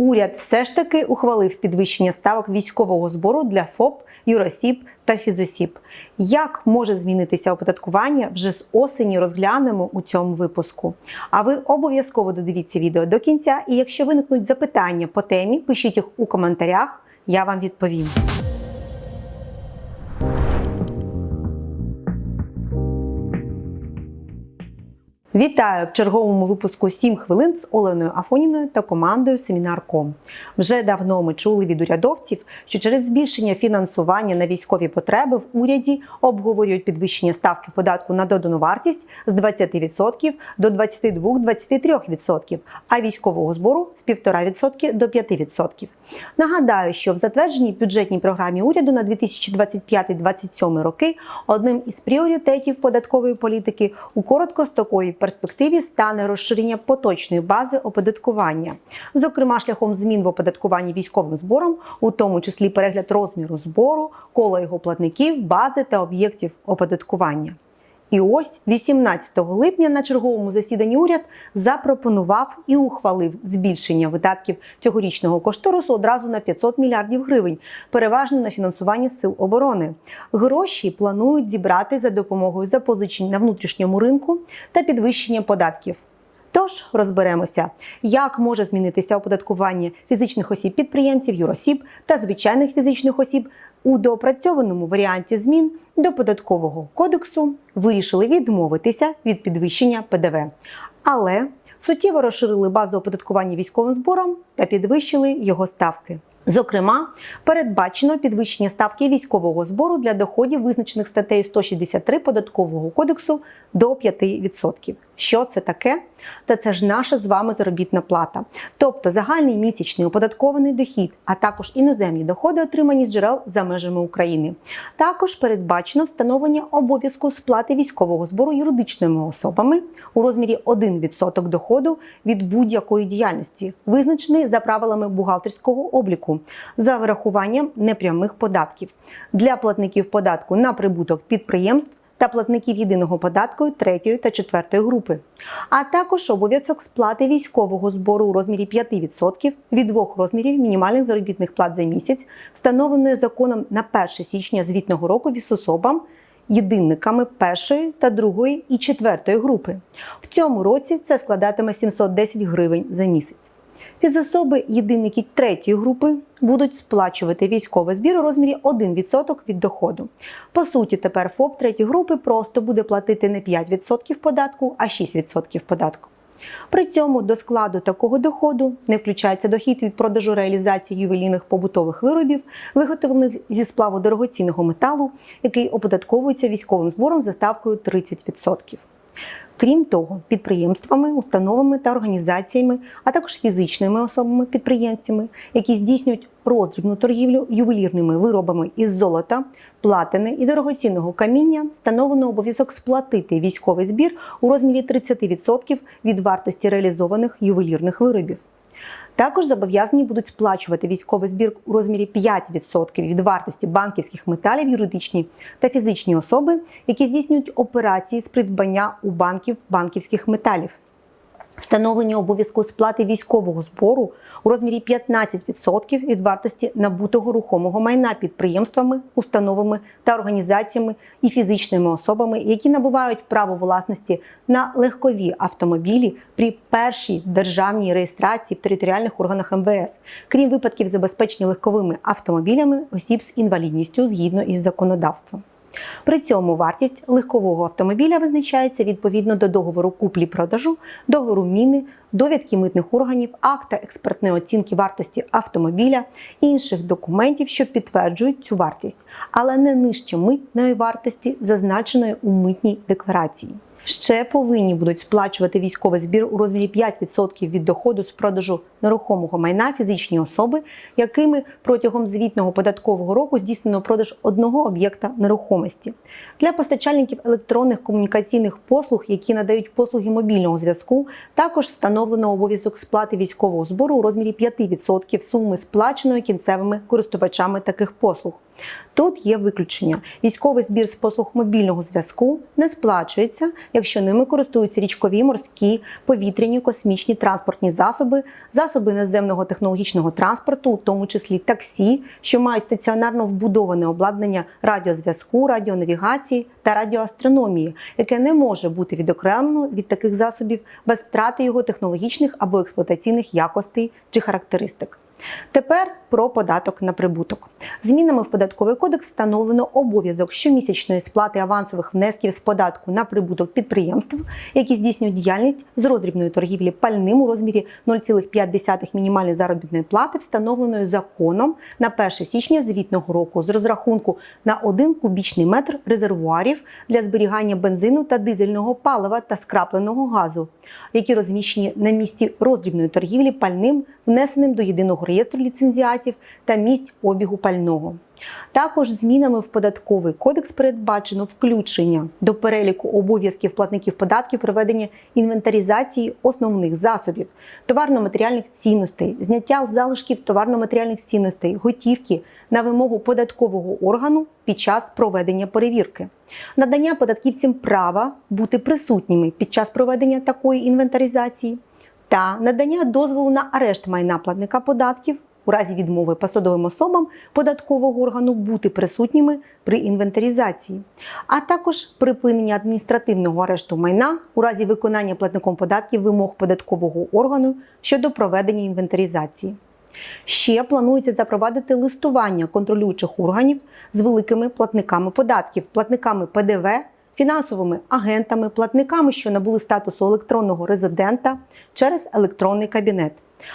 Уряд все ж таки ухвалив підвищення ставок військового збору для ФОП, юросіб та фізосіб. Як може змінитися оподаткування вже з осені розглянемо у цьому випуску. А ви обов'язково додивіться відео до кінця, і якщо виникнуть запитання по темі, пишіть їх у коментарях, я вам відповім. Вітаю в черговому випуску «7 хвилин з Оленою Афоніною та командою Семінар.ком. Вже давно ми чули від урядовців, що через збільшення фінансування на військові потреби в уряді обговорюють підвищення ставки податку на додану вартість з 20% до 22-23%, а військового збору з 1,5% до 5%. Нагадаю, що в затвердженій бюджетній програмі уряду на 2025-2027 роки одним із пріоритетів податкової політики у короткостроковій перспективі стане розширення поточної бази оподаткування, зокрема шляхом змін в оподаткуванні військовим збором, у тому числі перегляд розміру збору, кола його платників, бази та об'єктів оподаткування. І ось 18 липня на черговому засіданні уряд запропонував і ухвалив збільшення видатків цьогорічного кошторису одразу на 500 мільярдів гривень, переважно на фінансування сил оборони. Гроші планують зібрати за допомогою запозичень на внутрішньому ринку та підвищення податків. Тож розберемося, як може змінитися оподаткування фізичних осіб підприємців, юросіб та звичайних фізичних осіб у доопрацьованому варіанті змін до податкового кодексу вирішили відмовитися від підвищення ПДВ, але суттєво розширили базу оподаткування військовим збором та підвищили його ставки. Зокрема, передбачено підвищення ставки військового збору для доходів, визначених статтею 163 податкового кодексу до 5%. Що це таке? Та це ж наша з вами заробітна плата. Тобто загальний місячний оподаткований дохід, а також іноземні доходи, отримані з джерел за межами України. Також передбачено встановлення обов'язку сплати військового збору юридичними особами у розмірі 1% доходу від будь-якої діяльності, визначений за правилами бухгалтерського обліку, за вирахуванням непрямих податків для платників податку на прибуток підприємств та платників єдиного податку третьої та четвертої групи, а також обов'язок сплати військового збору у розмірі 5% від двох розмірів мінімальних заробітних плат за місяць, встановленої законом на 1 січня звітного року вісособам, єдинниками першої та другої і четвертої групи. В цьому році це складатиме 710 гривень за місяць. Фізособи єдинники третьої групи будуть сплачувати військовий збір у розмірі 1% від доходу. По суті, тепер ФОП третьої групи просто буде платити не 5% податку, а 6% податку. При цьому до складу такого доходу не включається дохід від продажу реалізації ювелірних побутових виробів, виготовлених зі сплаву дорогоцінного металу, який оподатковується військовим збором за ставкою 30%. Крім того, підприємствами, установами та організаціями, а також фізичними особами-підприємцями, які здійснюють роздрібну торгівлю ювелірними виробами із золота, платини і дорогоцінного каміння, встановлено обов'язок сплатити військовий збір у розмірі 30% від вартості реалізованих ювелірних виробів. Також зобов'язані будуть сплачувати військовий збір у розмірі 5% від вартості банківських металів юридичні та фізичні особи, які здійснюють операції з придбання у банків банківських металів. Встановлення обов'язку сплати військового збору у розмірі 15% від вартості набутого рухомого майна підприємствами, установами та організаціями і фізичними особами, які набувають право власності на легкові автомобілі при першій державній реєстрації в територіальних органах МВС, крім випадків забезпечення легковими автомобілями осіб з інвалідністю згідно із законодавством. При цьому вартість легкового автомобіля визначається відповідно до договору куплі-продажу, договору міни, довідки митних органів, акта експертної оцінки вартості автомобіля, інших документів, що підтверджують цю вартість, але не нижче митної вартості, зазначеної у митній декларації. Ще повинні будуть сплачувати військовий збір у розмірі 5% від доходу з продажу нерухомого майна фізичні особи, якими протягом звітного податкового року здійснено продаж одного об'єкта нерухомості. Для постачальників електронних комунікаційних послуг, які надають послуги мобільного зв'язку, також встановлено обов'язок сплати військового збору у розмірі 5% суми сплаченої кінцевими користувачами таких послуг. Тут є виключення. Військовий збір з послуг мобільного зв'язку не сплачується, якщо ними користуються річкові, морські, повітряні, космічні транспортні засоби, засоби наземного технологічного транспорту, у тому числі таксі, що мають стаціонарно вбудоване обладнання радіозв'язку, радіонавігації та радіоастрономії, яке не може бути відокремлено від таких засобів без втрати його технологічних або експлуатаційних якостей чи характеристик. Тепер про податок на прибуток. Змінами в податковий кодекс встановлено обов'язок щомісячної сплати авансових внесків з податку на прибуток підприємств, які здійснюють діяльність з роздрібної торгівлі пальним у розмірі 0,5 мінімальної заробітної плати, встановленої законом на 1 січня звітного року з розрахунку на 1 кубічний метр резервуарів для зберігання бензину та дизельного палива та скрапленого газу, які розміщені на місці роздрібної торгівлі пальним, внесеним до єдиного реєстру ліцензіатів та місць обігу пального. Також змінами в податковий кодекс передбачено включення до переліку обов'язків платників податків проведення інвентаризації основних засобів, товарно-матеріальних цінностей, зняття залишків товарно-матеріальних цінностей, готівки на вимогу податкового органу під час проведення перевірки, надання податківцям права бути присутніми під час проведення такої інвентаризації та надання дозволу на арешт майна платника податків у разі відмови посадовим особам податкового органу бути присутніми при інвентаризації, а також припинення адміністративного арешту майна у разі виконання платником податків вимог податкового органу щодо проведення інвентаризації. Ще планується запровадити листування контролюючих органів з великими платниками податків, платниками ПДВ, фінансовими агентами, платниками, що набули статусу електронного резидента через електронний кабінет,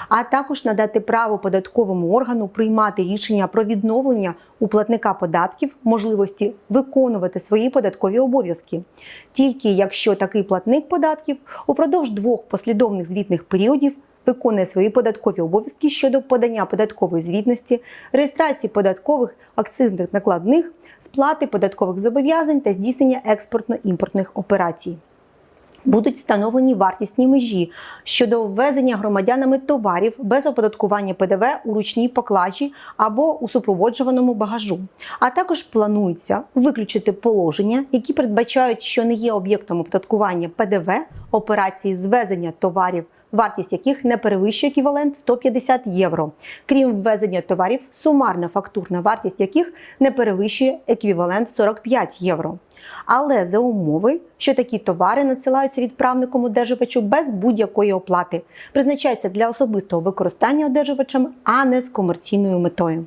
а також надати право податковому органу приймати рішення про відновлення у платника податків можливості виконувати свої податкові обов'язки, тільки якщо такий платник податків упродовж двох послідовних звітних періодів виконує свої податкові обов'язки щодо подання податкової звітності, реєстрації податкових акцизних накладних, сплати податкових зобов'язань та здійснення експортно-імпортних операцій. Будуть встановлені вартісні межі щодо ввезення громадянами товарів без оподаткування ПДВ у ручній поклажі або у супроводжуваному багажу. А також планується виключити положення, які передбачають, що не є об'єктом оподаткування ПДВ операції з ввезення товарів вартість яких не перевищує еквівалент 150 євро. Крім ввезення товарів, сумарна фактурна вартість яких не перевищує еквівалент 45 євро. Але за умови, що такі товари надсилаються відправником одержувачу без будь-якої оплати, призначаються для особистого використання одержувачем, а не з комерційною метою.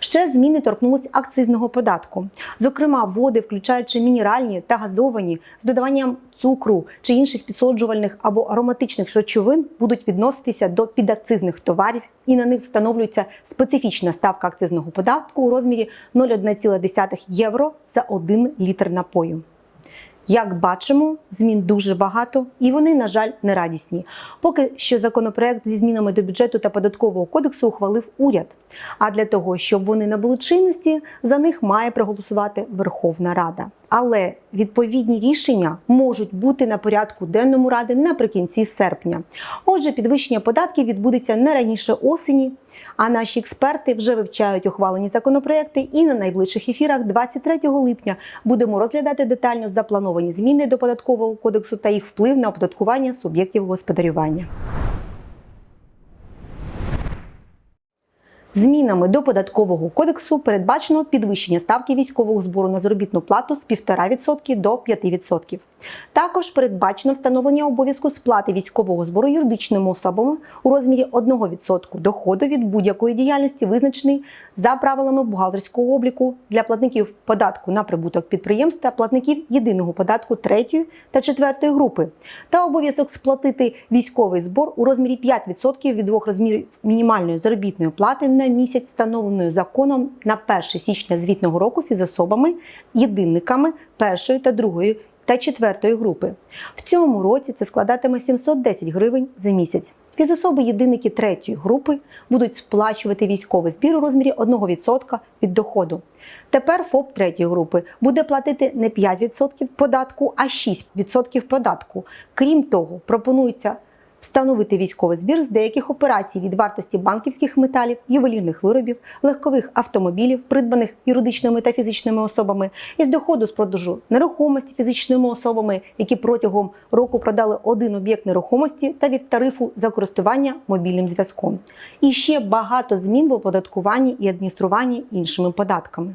Ще зміни торкнулись акцизного податку. Зокрема, води, включаючи мінеральні та газовані, з додаванням цукру чи інших підсоджувальних або ароматичних речовин, будуть відноситися до підакцизних товарів, і на них встановлюється специфічна ставка акцизного податку у розмірі 0,1 євро за 1 літр напою. Як бачимо, змін дуже багато, і вони, на жаль, не радісні. Поки що законопроект зі змінами до бюджету та податкового кодексу ухвалив уряд. А для того, щоб вони набули чинності, за них має проголосувати Верховна Рада. Але відповідні рішення можуть бути на порядку денному ради наприкінці серпня. Отже, підвищення податків відбудеться не раніше осені. А наші експерти вже вивчають ухвалені законопроекти, і на найближчих ефірах 23 липня будемо розглядати детально заплановані зміни до податкового кодексу та їх вплив на оподаткування суб'єктів господарювання. Змінами до податкового кодексу передбачено підвищення ставки військового збору на заробітну плату з 1,5% до 5%. Також передбачено встановлення обов'язку сплати військового збору юридичними особами у розмірі 1% доходу від будь-якої діяльності, визначений за правилами бухгалтерського обліку для платників податку на прибуток підприємств та платників єдиного податку третьої та четвертої групи, та обов'язок сплатити військовий збор у розмірі 5% від двох розмірів мінімальної заробітної плати на місяць, встановленою законом на 1 січня звітного року фізособами, єдинниками першої та другої та четвертої групи. В цьому році це складатиме 710 гривень за місяць. Фізособи єдинники третьої групи будуть сплачувати військовий збір у розмірі 1% від доходу. Тепер ФОП третьої групи буде платити не 5% податку, а 6% податку. Крім того, пропонується встановити військовий збір з деяких операцій від вартості банківських металів, ювелірних виробів, легкових автомобілів, придбаних юридичними та фізичними особами, із доходу з продажу нерухомості фізичними особами, які протягом року продали один об'єкт нерухомості та від тарифу за користування мобільним зв'язком. І ще багато змін в оподаткуванні і адмініструванні іншими податками.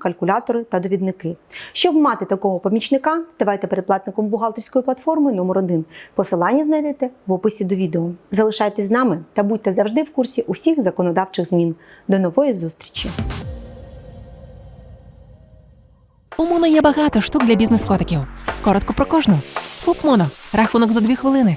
калькулятори та довідники. Щоб мати такого помічника, ставайте переплатником бухгалтерської платформи номер 1 Посилання знайдете в описі до відео. Залишайтесь з нами та будьте завжди в курсі усіх законодавчих змін. До нової зустрічі! У Моно є багато штук для бізнес-котиків. Коротко про кожну. ФУП Моно. Рахунок за дві хвилини.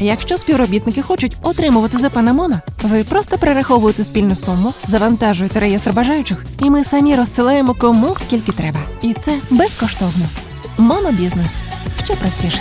Якщо співробітники хочуть отримувати за пана Моно, ви просто перераховуєте спільну суму, завантажуєте реєстр бажаючих, і ми самі розсилаємо кому скільки треба. І це безкоштовно. Монобізнес ще простіше.